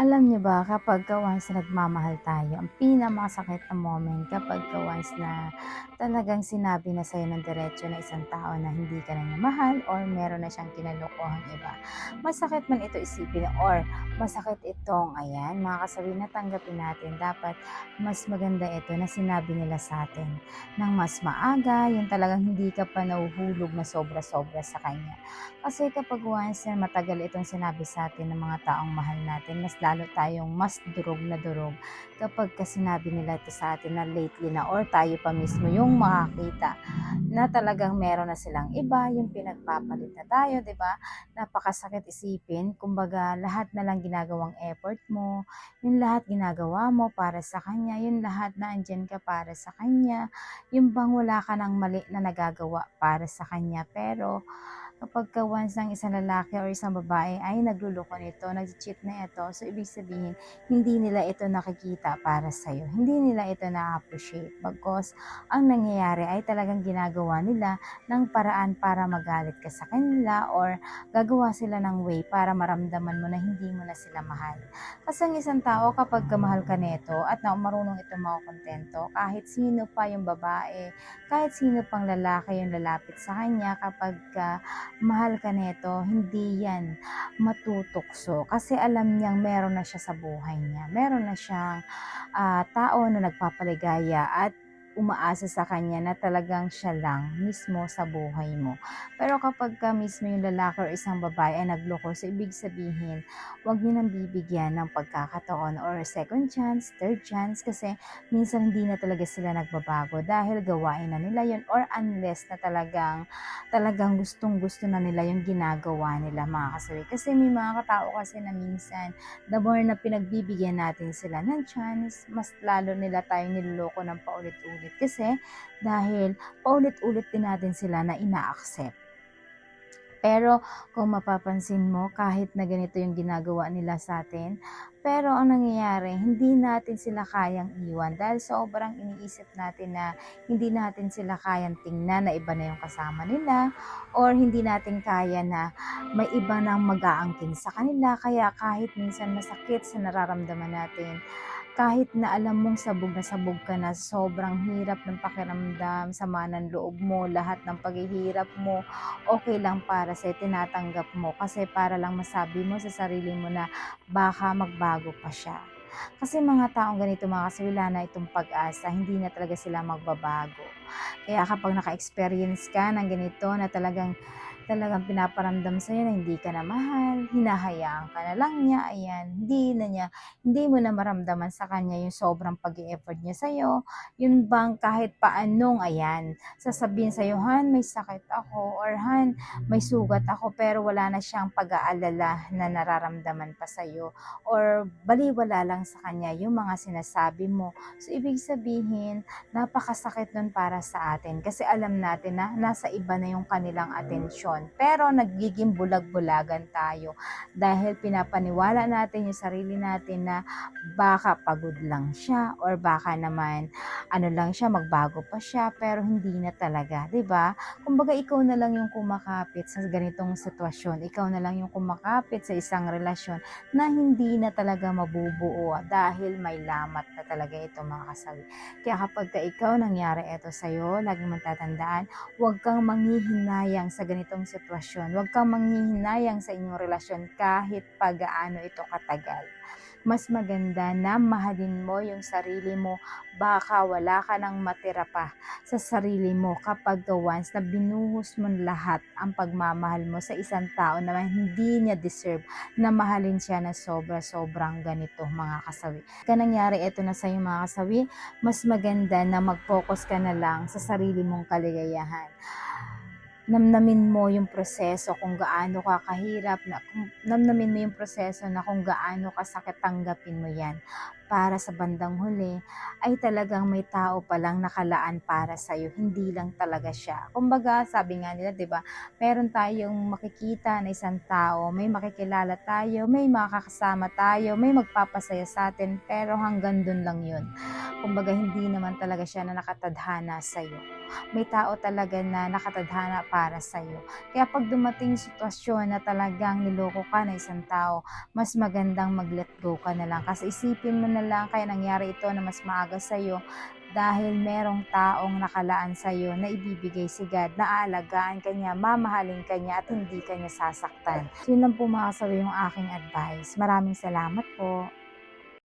Alam niyo ba kapag ka once na nagmamahal tayo, ang pinakamasakit na moment kapag ka once na talagang sinabi na sa'yo ng diretso na isang tao na hindi ka na niya mahal or meron na siyang kinalokohang iba. Masakit man ito isipin or masakit itong, ayan, mga kasabi na tanggapin natin. Dapat mas maganda ito na sinabi nila sa atin ng mas maaga, yung talagang hindi ka pa nahuhulog na sobra-sobra sa kanya. Kasi kapag once na matagal itong sinabi sa atin ng mga taong mahal natin, mas lalo tayong mas durog na durog kapag ka sinabi nila ito sa atin na lately na or tayo pa mismo yung makakita na talagang meron na silang iba, yung pinagpapalit na tayo, di ba? Napakasakit isipin, kumbaga lahat na lang ginagawang effort mo, yung lahat ginagawa mo para sa kanya, yung lahat na andyan ka para sa kanya, yung bang wala ka ng mali na nagagawa para sa kanya, pero kapag ka once ng isang lalaki or isang babae ay nagluloko nito, nag-cheat na ito, so ibig sabihin, hindi nila ito nakikita para sa'yo. Hindi nila ito na-appreciate. Bagkos, ang nangyayari ay talagang ginagawa nila ng paraan para magalit ka sa kanila or gagawa sila ng way para maramdaman mo na hindi mo na sila mahal. Kasi ang isang tao kapag kamahal ka nito at na marunong ito makontento, kahit sino pa yung babae, kahit sino pang lalaki yung lalapit sa kanya kapag ka mahal ka nito, hindi yan matutukso kasi alam niyang meron na siya sa buhay niya. Meron na siyang ah, tao na nagpapaligaya at umaasa sa kanya na talagang siya lang mismo sa buhay mo. Pero kapag ka mismo yung lalaki or isang babae ay nagloko, so ibig sabihin, huwag niyo nang bibigyan ng pagkakataon or second chance, third chance kasi minsan hindi na talaga sila nagbabago dahil gawain na nila yun or unless na talagang talagang gustong gusto na nila yung ginagawa nila mga kasawi. Kasi may mga katao kasi na minsan the more na pinagbibigyan natin sila ng chance, mas lalo nila tayong niloloko ng paulit-ulit. Kasi dahil paulit-ulit din natin sila na ina-accept. Pero kung mapapansin mo, kahit na ganito yung ginagawa nila sa atin, pero ang nangyayari, hindi natin sila kayang iwan dahil sobrang iniisip natin na hindi natin sila kayang tingnan na iba na yung kasama nila or hindi natin kaya na may iba nang mag-aangkin sa kanila. Kaya kahit minsan masakit sa nararamdaman natin, kahit na alam mong sabog na sabog ka na, sobrang hirap ng pakiramdam, sama ng loob mo, lahat ng paghihirap mo, okay lang para sa tinatanggap mo kasi para lang masabi mo sa sarili mo na baka magbago pa siya. Kasi mga taong ganito mga kasi wala na itong pag-asa, hindi na talaga sila magbabago. Kaya kapag naka-experience ka ng ganito na talagang talagang pinaparamdam sa'yo na hindi ka na mahal, hinahayaan ka na lang niya, ayan, hindi na niya, hindi mo na maramdaman sa kanya yung sobrang pag effort niya sa'yo, yun bang kahit paanong, ayan, sasabihin sa'yo, Han, may sakit ako, or Han, may sugat ako, pero wala na siyang pag-aalala na nararamdaman pa sa'yo, or baliwala lang sa kanya yung mga sinasabi mo. So, ibig sabihin, napakasakit nun para sa atin, kasi alam natin na nasa iba na yung kanilang atensyon, pero nagiging bulag-bulagan tayo dahil pinapaniwala natin yung sarili natin na baka pagod lang siya or baka naman ano lang siya magbago pa siya pero hindi na talaga, 'di ba? Kumbaga ikaw na lang yung kumakapit sa ganitong sitwasyon, ikaw na lang yung kumakapit sa isang relasyon na hindi na talaga mabubuo dahil may lamat na talaga ito mga kasawi. Kaya kapag ka ikaw nangyari ito sa'yo, laging matatandaan, huwag kang manghihinayang sa ganitong sitwasyon. Huwag kang manghihinayang sa inyong relasyon kahit pagaano ito katagal. Mas maganda na mahalin mo yung sarili mo. Baka wala ka nang matira pa sa sarili mo kapag once na binuhos mo lahat ang pagmamahal mo sa isang tao na hindi niya deserve na mahalin siya na sobra-sobrang ganito mga kasawi. Kaya nangyari ito na sa iyo mga kasawi, mas maganda na mag-focus ka na lang sa sarili mong kaligayahan namnamin mo yung proseso kung gaano ka kahirap, na, kung, namnamin mo yung proseso na kung gaano kasakit tanggapin mo yan. Para sa bandang huli, ay talagang may tao palang nakalaan para sa'yo, hindi lang talaga siya. Kumbaga, sabi nga nila, di ba, meron tayong makikita na isang tao, may makikilala tayo, may makakasama tayo, may magpapasaya sa atin, pero hanggang dun lang yun. Kumbaga, hindi naman talaga siya na nakatadhana sa'yo may tao talaga na nakatadhana para sa'yo. Kaya pag dumating yung sitwasyon na talagang niloko ka ng isang tao, mas magandang mag-let go ka na lang. Kasi isipin mo na lang kaya nangyari ito na mas maaga sa'yo dahil merong taong nakalaan sa'yo na ibibigay si God, na aalagaan ka niya, mamahalin ka niya at hindi ka niya sasaktan. So yun lang po mga yung aking advice. Maraming salamat po.